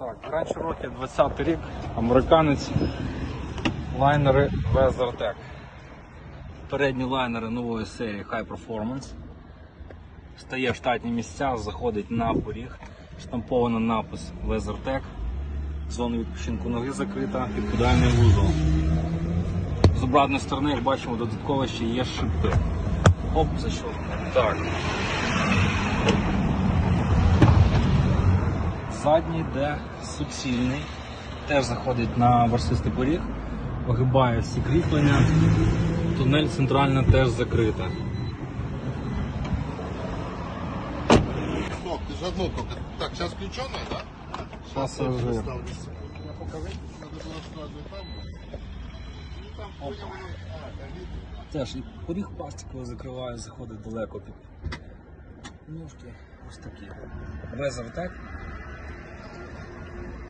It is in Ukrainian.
Так, Grand Cherokee 20 рік, американець, лайнери WeatherTech. Передні лайнери нової серії High Performance. Стає в штатні місця, заходить на поріг, штамповано напис WeatherTech. Зона відпочинку ноги закрита, підподальний вузол. З обратної сторони, як бачимо, додатково ще є шипи. Оп, защелкнув. Так. Задній йде суцільний, теж заходить на ворсистий поріг, огибає всі кріплення. Тунель центральна теж закрита. Стоп, ты же одно только. Так, сейчас включенная, да? Пассажир. Я там. Ну там понял, а. Теж і поріг пластиковий закриває, заходить далеко під ножки. Ось такі. Везер так.